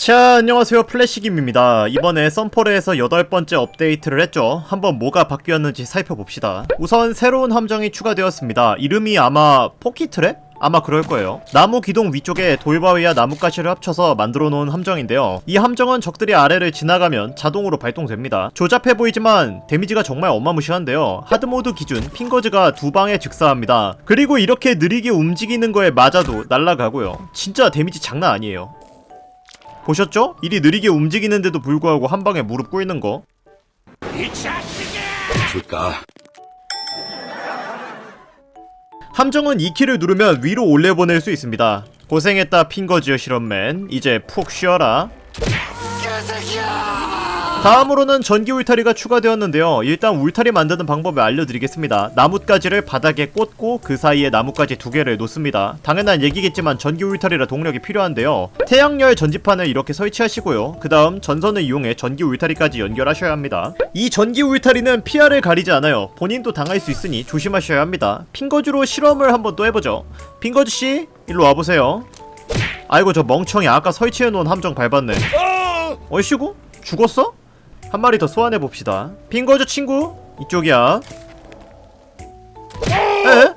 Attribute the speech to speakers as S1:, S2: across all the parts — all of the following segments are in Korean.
S1: 자 안녕하세요 플래시김입니다 이번에 썬포레에서 여덟 번째 업데이트를 했죠 한번 뭐가 바뀌었는지 살펴봅시다 우선 새로운 함정이 추가되었습니다 이름이 아마 포키트랩? 아마 그럴 거예요. 나무 기둥 위쪽에 돌바위와 나뭇가시를 합쳐서 만들어 놓은 함정인데요. 이 함정은 적들이 아래를 지나가면 자동으로 발동됩니다. 조잡해 보이지만 데미지가 정말 어마무시한데요. 하드모드 기준 핑거즈가 두 방에 즉사합니다. 그리고 이렇게 느리게 움직이는 거에 맞아도 날아가고요. 진짜 데미지 장난 아니에요. 보셨죠? 일이 느리게 움직이는데도 불구하고 한 방에 무릎 꿇는 거.
S2: 줄까?
S1: 함정은 2키를 누르면 위로 올려보낼 수 있습니다. 고생했다 핑거즈여 실험맨. 이제 푹 쉬어라. 다음으로는 전기 울타리가 추가되었는데요. 일단 울타리 만드는 방법을 알려드리겠습니다. 나뭇가지를 바닥에 꽂고 그 사이에 나뭇가지 두 개를 놓습니다. 당연한 얘기겠지만 전기 울타리라 동력이 필요한데요. 태양열 전지판을 이렇게 설치하시고요. 그 다음 전선을 이용해 전기 울타리까지 연결하셔야 합니다. 이 전기 울타리는 피아를 가리지 않아요. 본인도 당할 수 있으니 조심하셔야 합니다. 핑거즈로 실험을 한번 또 해보죠. 핑거즈씨, 일로 와보세요. 아이고 저 멍청이 아까 설치해놓은 함정 밟았네. 어이씨구? 죽었어? 한 마리 더 소환해 봅시다. 핑거즈 친구 이쪽이야. 에?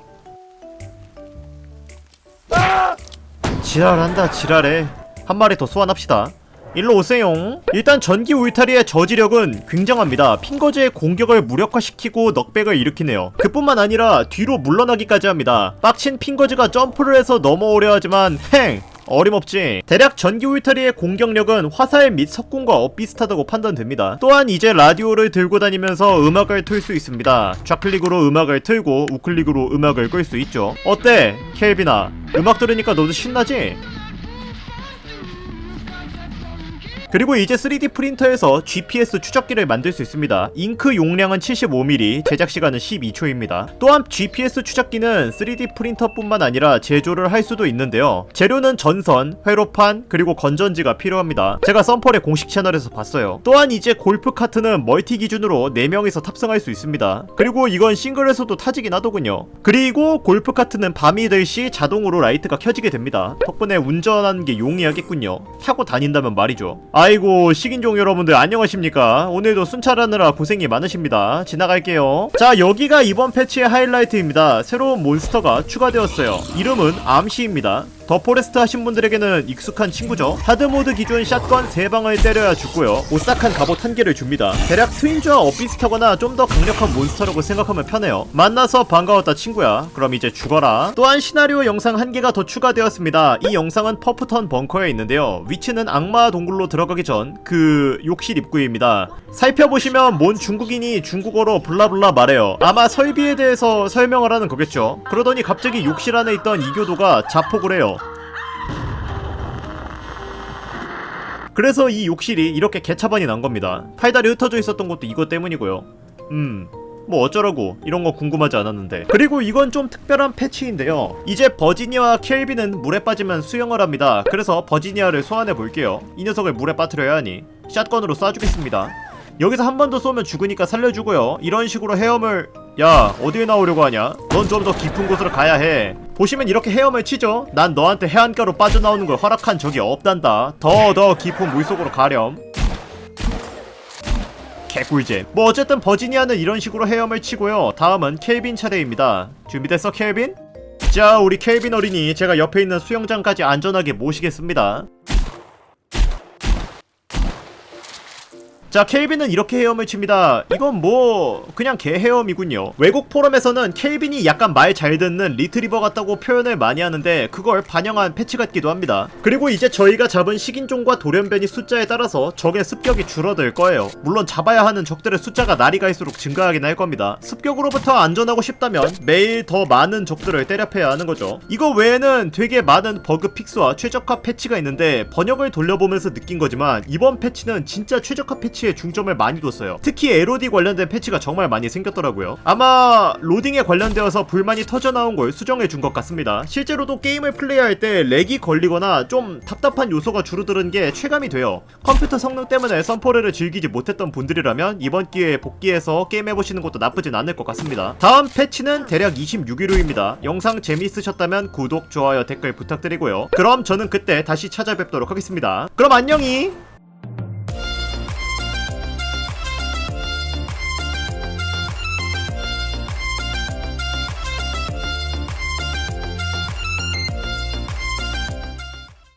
S1: 지랄한다 지랄해. 한 마리 더 소환합시다. 일로 오세요. 일단 전기 울타리의 저지력은 굉장합니다. 핑거즈의 공격을 무력화시키고 넉백을 일으키네요. 그뿐만 아니라 뒤로 물러나기까지 합니다. 빡친 핑거즈가 점프를 해서 넘어오려 하지만 행! 어림없지. 대략 전기 울타리의 공격력은 화살 및 석궁과 엇비슷하다고 판단됩니다. 또한 이제 라디오를 들고 다니면서 음악을 틀 수 있습니다. 좌클릭으로 음악을 틀고 우클릭으로 음악을 끌 수 있죠. 어때? 켈비나. 음악 들으니까 너도 신나지? 그리고 이제 3D 프린터에서 GPS 추적기를 만들 수 있습니다. 잉크 용량은 75mm, 제작 시간은 12초입니다. 또한 GPS 추적기는 3D 프린터뿐만 아니라 제조를 할 수도 있는데요. 재료는 전선, 회로판, 그리고 건전지가 필요합니다. 제가 썬펄의 공식 채널에서 봤어요. 또한 이제 골프 카트는 멀티 기준으로 4명이서 탑승할 수 있습니다. 그리고 이건 싱글에서도 타지긴 하더군요. 그리고 골프 카트는 밤이 될 시 자동으로 라이트가 켜지게 됩니다. 덕분에 운전하는 게 용이하겠군요. 타고 다닌다면 말이죠. 아 이고 식인종 여러분들 안녕하십니까? 오늘도 순찰하느라 고생이 많으십니다. 지나갈게요. 자 여기가 이번 패치의 하이라이트입니다. 새로운 몬스터가 추가되었어요. 이름은 암시입니다 더 포레스트 하신 분들에게는 익숙한 친구죠. 하드모드 기준 샷건 3방을 때려야 죽고요. 오싹한 갑옷 1개를 줍니다. 대략 트윈즈와 엇비슷하거나 좀 더 강력한 몬스터라고 생각하면 편해요. 만나서 반가웠다 친구야. 그럼 이제 죽어라. 또한 시나리오 영상 1개가 더 추가되었습니다. 이 영상은 퍼프턴 벙커에 있는데요. 위치는 악마 동굴로 들어가기 전 그 욕실 입구입니다. 살펴보시면 뭔 중국인이 중국어로 블라블라 말해요. 아마 설비에 대해서 설명을 하는 거겠죠. 그러더니 갑자기 욕실 안에 있던 이교도가 자폭을 해요 그래서 이 욕실이 이렇게 개차반이 난 겁니다. 팔다리 흩어져 있었던 것도 이것 때문이고요. 음. 뭐 어쩌라고 이런 거 궁금하지 않았는데. 그리고 이건 좀 특별한 패치인데요. 이제 버지니아와 켈빈은 물에 빠지면 수영을 합니다. 그래서 버지니아를 소환해 볼게요. 이 녀석을 물에 빠뜨려야 하니 샷건으로 쏴주겠습니다. 여기서 한 번 더 쏘면 죽으니까 살려주고요. 이런 식으로 헤엄을 야 어디에 나오려고 하냐? 넌 좀 더 깊은 곳으로 가야 해 보시면 이렇게 헤엄을 치죠. 난 너한테 해안가로 빠져나오는 걸 허락한 적이 없단다. 더 더 깊은 물속으로 가렴. 개꿀잼. 뭐 어쨌든 버지니아는 이런 식으로 헤엄을 치고요. 다음은 켈빈 차례입니다. 준비됐어 켈빈? 자 우리 켈빈 어린이 제가 옆에 있는 수영장까지 안전하게 모시겠습니다 자 켈빈은 이렇게 헤엄을 칩니다. 이건 뭐 그냥 개 헤엄이군요. 외국 포럼에서는 켈빈이 약간 말 잘 듣는 리트리버 같다고 표현을 많이 하는데 그걸 반영한 패치 같기도 합니다. 그리고 이제 저희가 잡은 식인종과 돌연변이 숫자에 따라서 적의 습격이 줄어들 거예요. 물론 잡아야 하는 적들의 숫자가 날이 갈수록 증가하긴 할 겁니다. 습격으로부터 안전하고 싶다면 매일 더 많은 적들을 때려패야 하는 거죠. 이거 외에는 되게 많은 버그 픽스와 최적화 패치가 있는데 번역을 돌려보면서 느낀 거지만 이번 패치는 진짜 최적화 패치 패치에 중점을 많이 뒀어요. 특히 LOD 관련된 패치가 정말 많이 생겼더라고요. 아마 로딩에 관련되어서 불만이 터져 나온 걸 수정해 준 것 같습니다. 실제로도 게임을 플레이할 때 렉이 걸리거나 좀 답답한 요소가 줄어드는 게 체감이 돼요. 컴퓨터 성능 때문에 썬포레를 즐기지 못했던 분들이라면 이번 기회에 복귀해서 게임 해보시는 것도 나쁘진 않을 것 같습니다. 다음 패치는 대략 26일후입니다. 영상 재미있으셨다면 구독, 좋아요, 댓글 부탁드리고요. 그럼 저는 그때 다시 찾아뵙도록 하겠습니다. 그럼 안녕히